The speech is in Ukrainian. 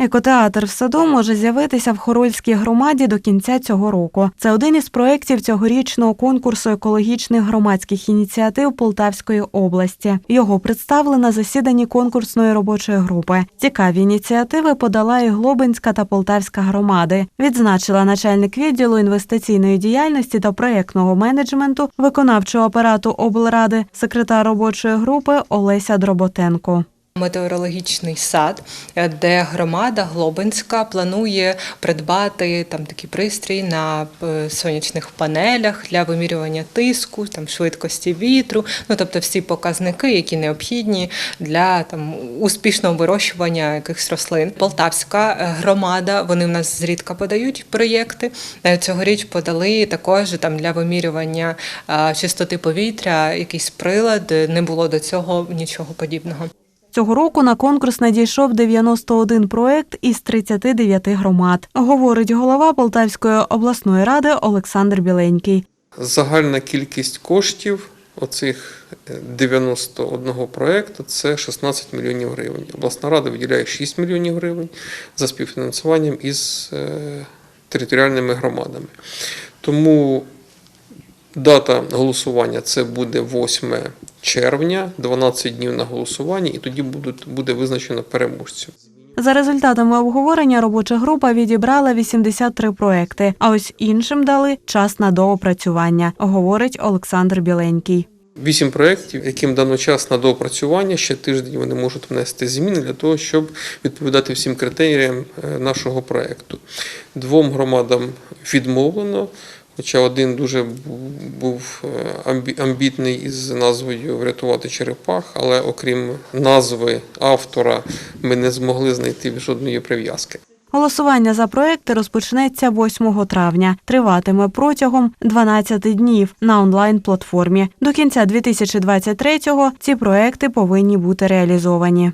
Екотеатр в саду може з'явитися в Хорольській громаді до кінця цього року. Це один із проєктів цьогорічного конкурсу екологічних громадських ініціатив Полтавської області. Його представили на засіданні конкурсної робочої групи. Цікаві ініціативи подала і Глобинська та Полтавська громади. Відзначила начальник відділу інвестиційної діяльності та проєктного менеджменту виконавчого апарату облради, секретар робочої групи Олеся Дроботенко. Метеорологічний сад, е, де громада Глобинська планує придбати там такий пристрій на е, сонячних панелях для вимірювання тиску, там швидкості вітру, ну тобто всі показники, які необхідні для там успішного вирощування якихось рослин. Полтавська е, громада, вони в нас зрідка подають проєкти. Цьогоріч подали також там для вимірювання чистоти повітря, якийсь прилад. Не було до цього нічого подібного. Цього року на конкурс надійшов 91 проект із 39 громад, говорить голова Полтавської обласної ради Олександр Біленький. Загальна кількість коштів оцих е, 91 проєкту – це 16 мільйонів гривень. Обласна рада виділяє 6 мільйонів гривень за співфінансуванням із е, територіальними громадами. Тому дата голосування це буде 8 червня, 12 днів на голосування, і тоді будуть, буде визначено переможців. За результатами обговорення робоча група відібрала 83 проекти, а ось іншим дали час на доопрацювання, говорить Олександр Біленький. Вісім проєктів, яким дано час на доопрацювання. Ще тиждень вони можуть внести зміни для того, щоб відповідати всім критеріям е, нашого проєкту. Двом громадам відмовлено. Хоча один дуже був е, амбітний із назвою Врятувати черепах, але окрім назви автора, ми не змогли знайти жодної прив'язки. Голосування за проекти розпочнеться 8 травня. Триватиме протягом 12 днів на онлайн-платформі. До кінця 2023-го ці проекти повинні бути реалізовані.